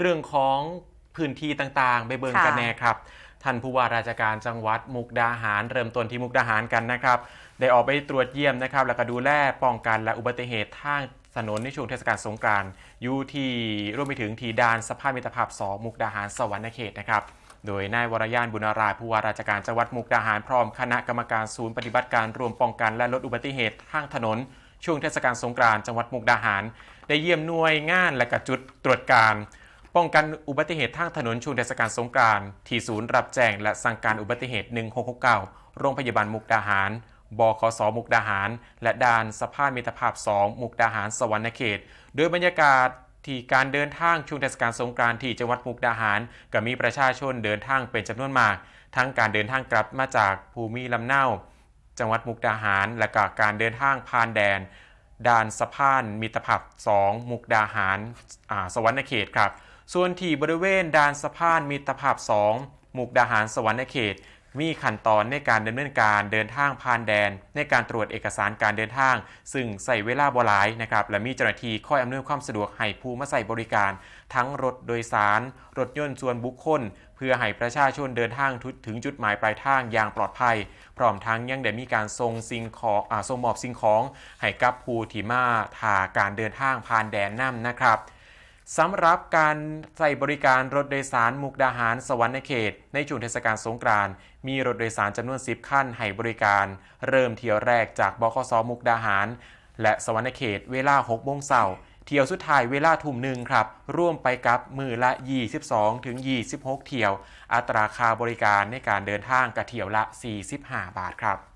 เรื่องของพื้นที่ต่างๆ ไปเบิ่งกันค่ะแน่ครับ ท่านผู้ว่าราชการจังหวัดมุกดาหาร เริ่มต้นที่มุกดาหารกันนะครับ ได้ออกไปตรวจเยี่ยมนะครับ แล้วก็ดูแลป้องกันและอุบัติเหตุทางถนนในช่วงเทศกาลสงกรานต์อยู่ที่รวมไปถึงทีดานสภาพมิตรภาพ 2 มุกดาหารสวรรณเขตนะครับ โดยนายวรยานบุญรายผู้ว่าราชการจังหวัดมุกดาหารพร้อมคณะกรรมการศูนย์ปฏิบัติการรวมป้องกันและลดอุบัติเหตุทางถนน ช่วงเทศกาลสงกรานต์จังหวัดมุกดาหาร ได้เยี่ยมหน่วยงานและก็จุดตรวจการ ป้องกันอุบัติเหตุทางถนนช่วงเทศกาลสงกรานต์ที่ศูนย์รับแจ้งและสั่งการอุบัติเหตุ 1669 โรงพยาบาลมุกดาหาร บขสมุกดาหาร และด่านสะพานมิตรภาพ 2 มุกดาหารสวรรณเขต โดยบรรยากาศที่การเดินทางช่วงเทศกาลสงกรานต์ที่จังหวัดมุกดาหาร ก็มีประชาชนเดินทางเป็นจำนวนมาก ทั้งการเดินทางกลับมาจากภูมิลำเนา จังหวัดมุกดาหาร และก็การเดินทางผ่านแดนด่านสะพานมิตรภาพ 2 มุกดาหารสวรรณเขตครับ ส่วนที่บริเวณด่านสะพานมิตรภาพ2มุกดาหารสวรรณเขต มีขั้นตอนในการดำเนินการเดินทางผ่านแดน ในการตรวจเอกสารการเดินทาง ซึ่งใส่เวลาบ่หลายนะครับและมีเจ้าหน้าที่คอยอำนวยความสะดวกให้ผู้มาใส่บริการ ทั้งรถโดยสาร รถยนต์ส่วนบุคคล เพื่อให้ประชาชนเดินทางถึงจุดหมายปลายทางอย่างปลอดภัย พร้อมทั้งยังได้มีการส่งสิ่งของอาส่งมอบสิ่งของให้กับผู้ที่มาถ่าการเดินทางผ่านแดนน้ำนะครับ สำหรับการใส่บริการรถโดยสารมุกดาหารสวรรณเขต ในช่วงเทศกาลสงกรานต์มีรถโดยสารจำนวน 10คันให้บริการ เริ่มเที่ยวแรกจากบขสมุกดาหาร และสวรรณเขตเวลา6โมงเช้าเที่ยวสุดท้ายเวลาทุ่มหนึ่งครับ ร่วมไปกับมือละ 22 ถึง 26 เที่ยว อัตราค่าบริการในการเดินทางกระเที่ยวละ 45 บาทครับ